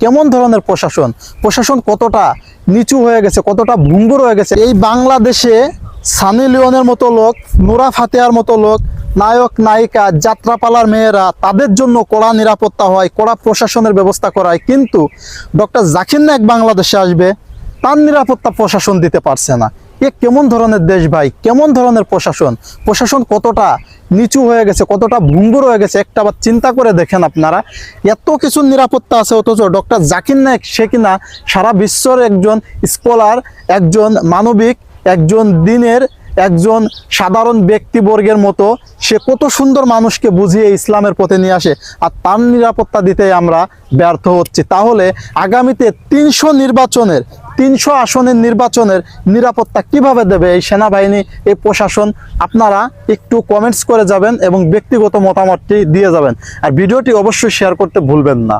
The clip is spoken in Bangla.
কেমন ধরনের প্রশাসন? প্রশাসন কতটা নিচু হয়ে গেছে, কতটা ভঙ্গুর হয়ে গেছে? এই বাংলাদেশে সানি লিওনের মতো লোক, নুরা ফাতেহার মতো লোক, নায়ক, নায়িকা, যাত্রাপালার মেয়েরা তাদের জন্য কড়া নিরাপত্তা হয়, কড়া প্রশাসনের ব্যবস্থা করা হয়। কিন্তু ডক্টর জাকির নায়ক বাংলাদেশে আসবে, তার নিরাপত্তা প্রশাসন দিতে পারছে না। এ কেমন ধরনের দেশ ভাই? কেমন ধরনের প্রশাসন? প্রশাসন কতটা নিচু হয়ে গেছে, কতটা ভঙ্গুর হয়ে গেছে, একটা বার চিন্তা করে দেখেন আপনারা। এত কিছু নিরাপত্তা আছে, অথচ ডক্টর জাকির নায়ক, সে কিনা সারা বিশ্বর একজন স্কলার, একজন মানবিক, একজন দিনের, একজন সাধারণ ব্যক্তিবর্গের মতো সে কত সুন্দর মানুষকে বুঝিয়ে ইসলামের পথে নিয়ে আসে। আর তার নিরাপত্তা দিতে আমরা ব্যর্থ হচ্ছি। তাহলে আগামীতে তিনশো নির্বাচনের তিনশো আসনের নির্বাচনের নিরাপত্তা কীভাবে দেবে এই সেনাবাহিনী, এই প্রশাসন, আপনারা একটু কমেন্টস করে যাবেন এবং ব্যক্তিগত মতামতটি দিয়ে যাবেন। আর ভিডিওটি অবশ্যই শেয়ার করতে ভুলবেন না।